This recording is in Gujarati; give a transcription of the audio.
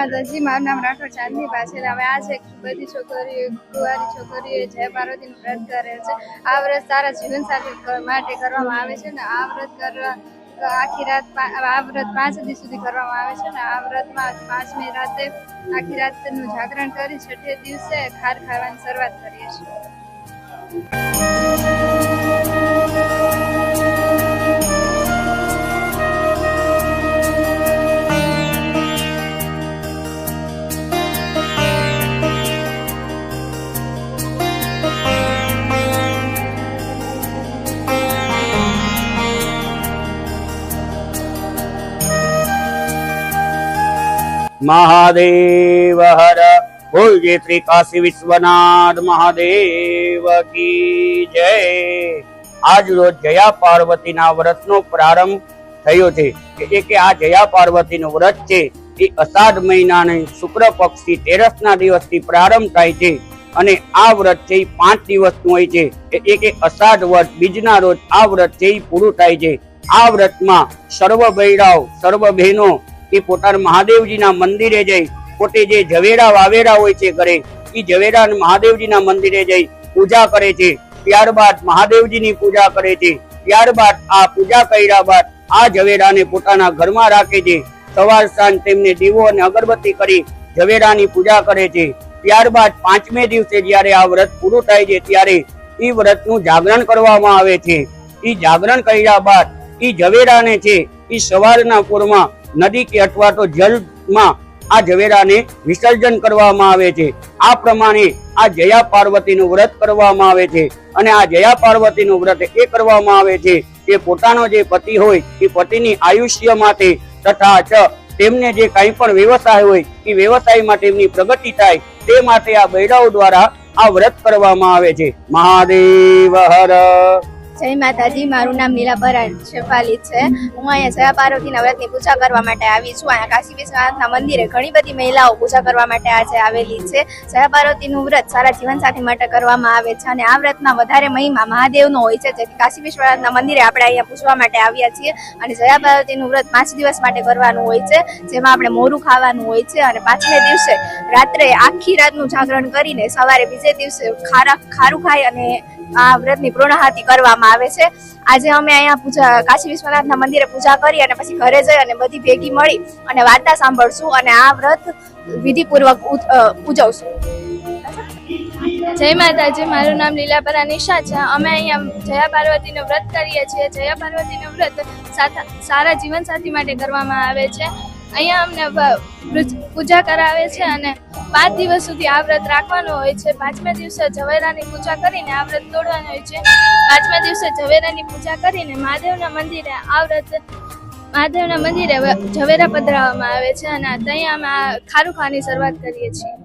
માતાજી, મારું નામ રાઠોડ ચાંદની પાછળ. હવે આ છે બધી છોકરીઓ, કુંવારી છોકરીઓ, જય પાર્વતીનું વ્રત કરે છે. આ વ્રત સારા જીવન સાથે માટે કરવામાં આવે છે ને આ વ્રત કરવા, આખી રાત આ વ્રત પાંચ દિવસ સુધી કરવામાં આવે છે ને આ વ્રતમાં પાંચમી રાતે આખી રાતનું જાગરણ કરી છઠ્ઠે દિવસે ખાર ખાવાની શરૂઆત કરીએ છીએ. મહાદેવ હર બોલ શ્રી કાશી વિશ્વનાથ મહાદેવ કી જય આજ રોજ જયા પાર્વતીના વ્રતનો પ્રારંભ થયો છે એટલે કે આ જયા પાર્વતીનું વ્રત છે એ અષાઢ મહિનાની શુક્ર પક્ષથી તેરસના દિવસથી પ્રારંભ થાય છે અને આ વ્રત છે એ પાંચ દિવસનું હોય છે એટલે કે અષાઢ વ્રત બીજના રોજ આ વ્રત છે એ પૂરું થાય છે. આ વ્રતમાં સર્વ ભૈરાવ સર્વ બહેનો એ પોતાના મહાદેવજીના મંદિરે જઈ, પોતે જે ઝવેરા વાવેરા હોય છે ઘરે એ ઝવેરા મહાદેવજીના મંદિરે જઈ પૂજા કરે છે. ત્યારબાદ મહાદેવજીની પૂજા કરે છે. ત્યારબાદ આ પૂજા કર્યા બાદ આ ઝવેરાને પોતાના ઘરમાં રાખે છે. સવાર સાંજ તેમને દીવો અને અગરબત્તી કરી ઝવેરાની પૂજા કરે છે. ત્યારબાદ પાંચમે દિવસે જ્યારે આ વ્રત પૂરું થાય છે, ત્યારે એ વ્રતનું જાગરણ કરવામાં આવે છે. એ જાગરણ કર્યા બાદ એ ઝવેરાને છે એ સવારના પૂરમાં નદી કે અથવા તો જલમાં આ ઝવેરાને વિસર્જન કરવામાં આવે છે. આ પ્રમાણે આ જયા પાર્વતીનું વ્રત કરવામાં આવે છે અને આ જયા પાર્વતીનું વ્રત એ કરવામાં આવે છે કે પોતાનો જે પતિ હોય એ પતિની આયુષ્ય માટે તથા ચ તેમને જે કાંઈ પણ વ્યવસાય હોય એ વ્યવસાયમાં તેમની પ્રગતિ થાય તે માટે આ બૈરાઓ દ્વારા આ વ્રત કરવામાં આવે છે. મહાદેવ હર જય માતાજી, મારું નામ નીલાભરા શેફાલી છે. હું અહીંયા જયા પાર્વતી વ્રતની પૂજા કરવા માટે આવી છું. અહીંયા કાશી વિશ્વનાથના મંદિરે ઘણી બધી મહિલાઓ પૂજા કરવા માટે આજે આવેલી છે. જયા પાર્વતીનું વ્રત સારા જીવનસાથી માટે કરવામાં આવે છે અને આ વ્રતમાં વધારે મહિમા મહાદેવનો હોય છે. જેથી કાશી વિશ્વનાથના મંદિરે આપણે અહીંયા પૂજવા માટે આવ્યા છીએ અને જયા પાર્વતીનું વ્રત પાંચ દિવસ માટે કરવાનું હોય છે. જેમાં આપણે મોરું ખાવાનું હોય છે અને પાંચમે દિવસે રાત્રે આખી રાતનું જાગરણ કરીને સવારે બીજે દિવસે ખારા ખારું ખાઈ અને આ વ્રતની પૂર્ણાહતિ કરવામાં આવે છે. આજે અમે અહીંયા પૂજા, કાશી વિશ્વનાથના મંદિરે પૂજા કરી અને પછી ઘરે જઈ અને બધી ભેગી મળી અને વાર્તા સાંભળશું અને આ વ્રત વિધિપૂર્વક ઉજ- ઉજવશું જય માતાજી, મારું નામ લીલાપરા નિશા છે. અમે અહીંયા જયા પાર્વતીનું વ્રત કરીએ છીએ. જયા પાર્વતીનું વ્રત સારા જીવનસાથી માટે કરવામાં આવે છે. અહીંયા અમને પૂજા કરાવે છે અને પાંચ દિવસ સુધી આ વ્રત રાખવાનું હોય છે. પાંચમા દિવસે ઝવેરાની પૂજા કરીને આ વ્રત તોડવાનું હોય છે. પાંચમા દિવસે ઝવેરાની પૂજા કરીને મહાદેવના મંદિરે આ વ્રત મહાદેવના મંદિરે ઝવેરા પધરાવવામાં આવે છે અને ત્યાં અમે ખારું ખાવાની શરૂઆત કરીએ છીએ.